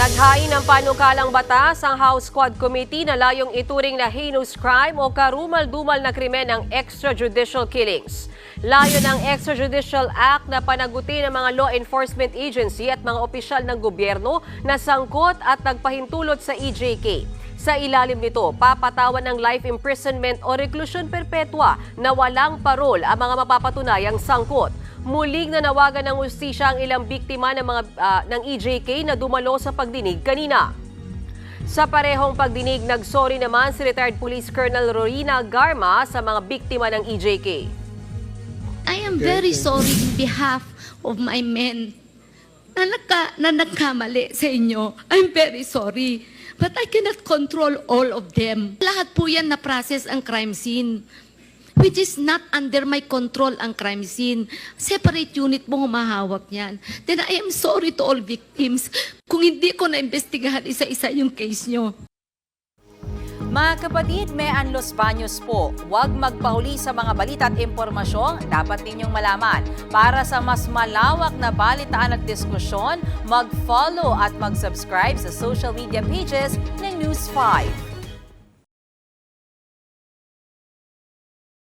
Naghain ng panukalang batas ang House Quad Committee na layong ituring na heinous crime o karumal-dumal na krimen ng extrajudicial killings. Layo ng Extrajudicial Act na panagutin ng mga law enforcement agency at mga opisyal ng gobyerno na sangkot at nagpahintulot sa EJK. Sa ilalim nito, papatawan ng life imprisonment o reklusyon perpetua na walang parol ang mga mapapatunayang sangkot. Muling nanawagan ng ustisya ang ilang biktima ng mga ah, ng EJK na dumalo sa pagdinig kanina. Sa parehong pagdinig, nagsorry naman si retired Police Colonel Rorina Garma sa mga biktima ng EJK. I am very sorry in behalf of my men na, nagka, na nagkamali sa inyo. I'm very sorry. But I cannot control all of them. Lahat po yan na process ang crime scene. Which is not under my control ang crime scene. Separate unit mo humahawak niyan. Then I am sorry to all victims kung hindi ko na-investigahan isa-isa yung case nyo. Mga kapatid, may Los Baños po. Huwag magpahuli sa mga balita at impormasyong dapat ninyong malaman. Para sa mas malawak na balitaan at diskusyon, mag-follow at mag-subscribe sa social media pages ng News 5.